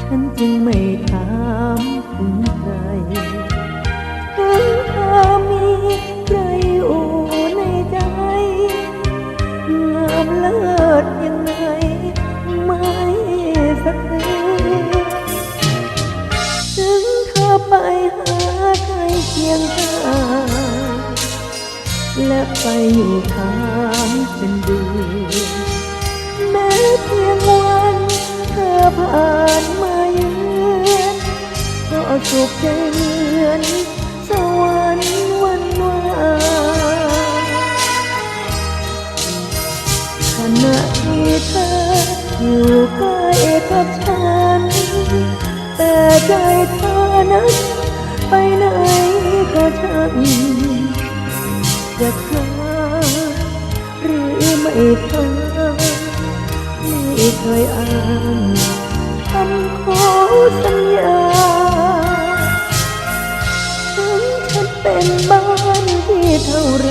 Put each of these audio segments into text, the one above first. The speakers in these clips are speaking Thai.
ฉันจึงไม่ถามถึงใครถึงเธอมีใครอยู่ในใจ งามเลิศยังไงไม่สะเทถึงเธอไปหาใครเคียงข้างและไปอยู่ข้างเป็นเดือน เพียงวันเธอผ่านมาเยือนก็สุขใจเหมือนสวรรค์วันวานขณะที่เธออยู่ใกล้กับฉัน แต่ใจเธอนั้นไปไหนก็ช่างจะเธอหรือไม่เธอ เคยอ่านคำขอสัญญาถึงฉันเป็นบ้านที่เท่าไร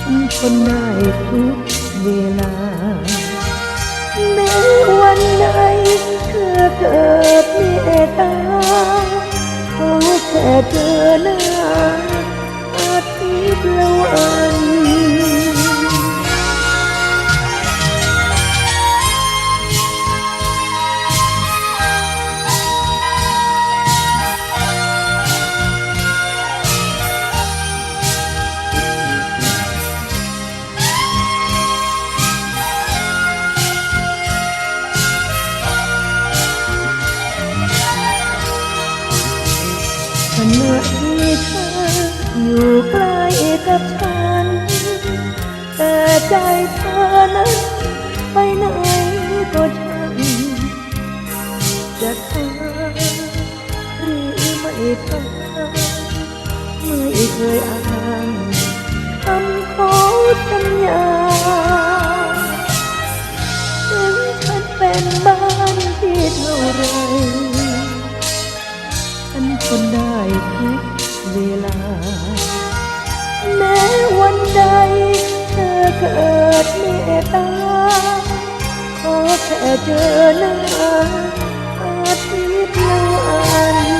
ฉันทนได้ทุกเวลา ใจเธอนั้นไปไหนก็ช่างจะทำหรือไม่ทำไม่เคยอ่าน เกิดเมตตา ขอแค่เจอหน้าอาทิตย์ละวัน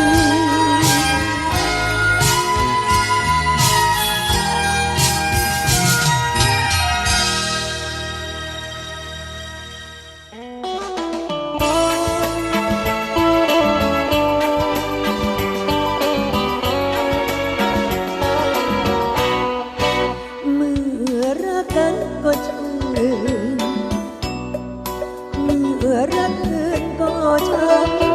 น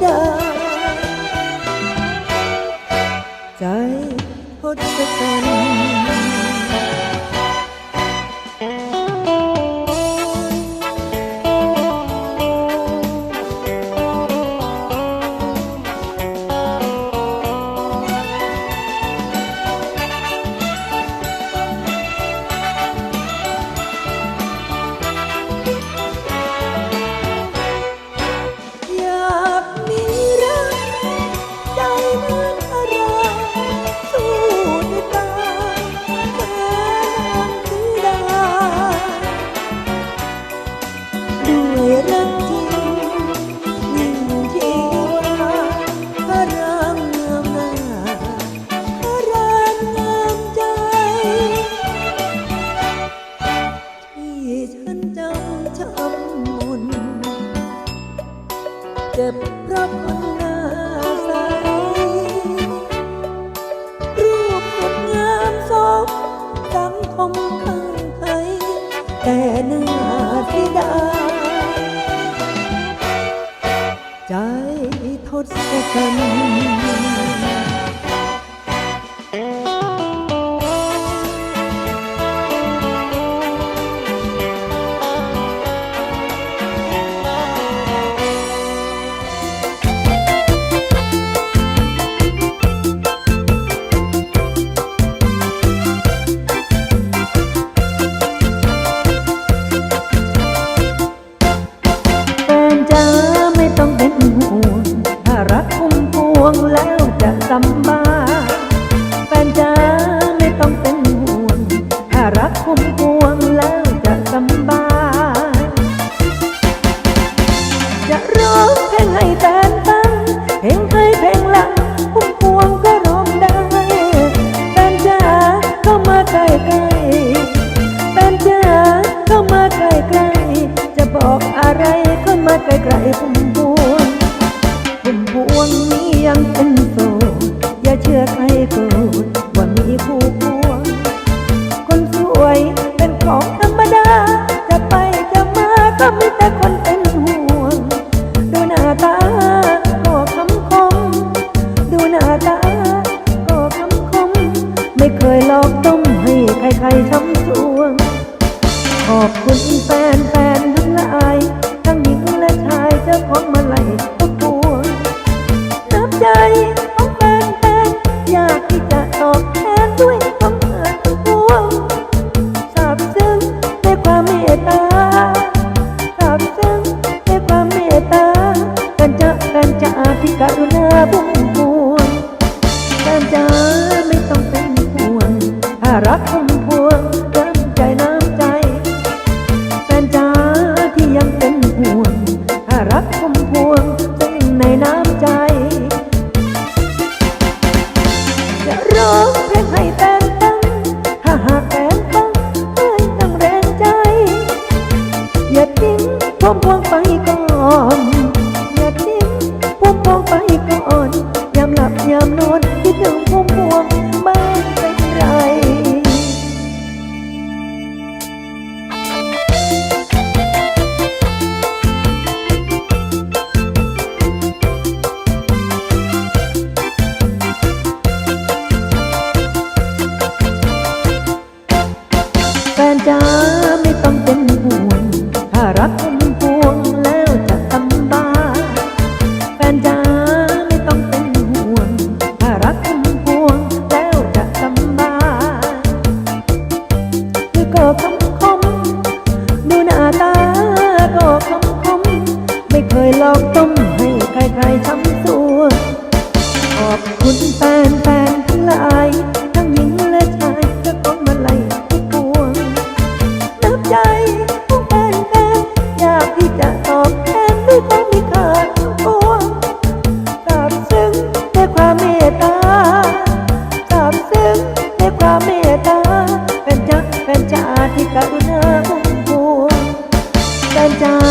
เน่าเสีดาใจทศกัน ยหลอกต้มให้ใครๆทำตัว ขอบคุณแฟนแฟนที่งหลาย ทั้งหญิงและชายเพื่อองมาไล่ทุกพวงนับใจของแฟนแฟนอยากที่จะตอบแทนด้วยความมีค่าทุกพวงตาบซึ้งในความเมตตาตาบซึ้งในความเมตตาแฟนจ้าแฟนจ๋าที่กรุณาอุ้มพวแฟนจ๋า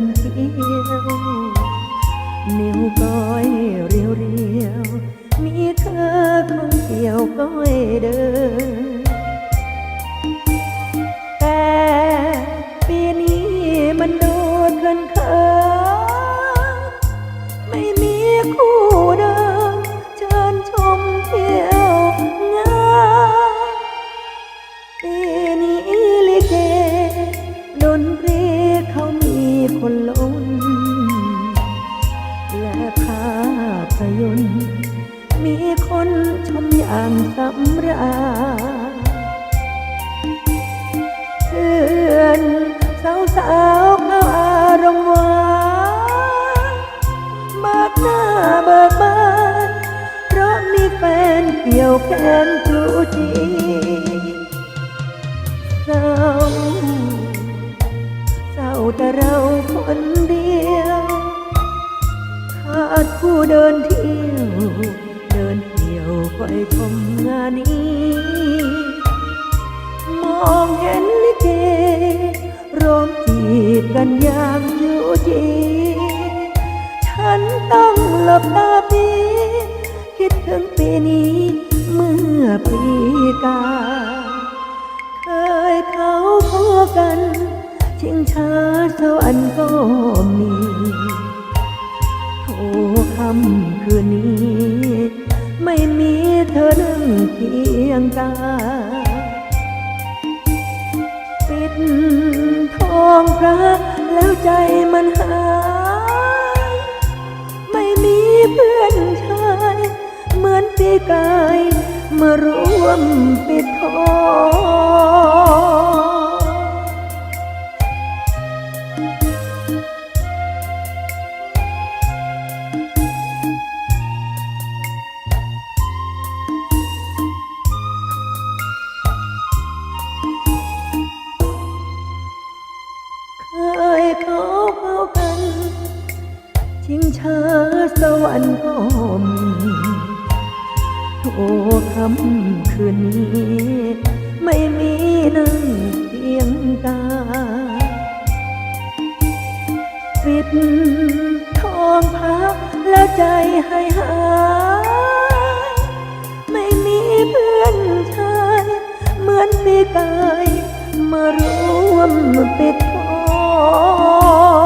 นเที่ยว นิ้วก้อยเรียวเรียวันอยางอยู่จีฉันต้องหลับตาปีคิดถึงปีนี้เมื่อปีกา เคยเขาพอกัน ชิงช้าสวรรค์ก็มีโอ้คำคืนนี้ ไม่มีเธอนั่งเคียงกาปิดทองพระ ใจมันหาย ไม่มีเพื่อนชาย เหมือนปีกายมาร่วมปิดทอง ทองพักและใจให้หายไม่มีเพื่อนชายเหมือนปีกาย มารวมเป็นทอง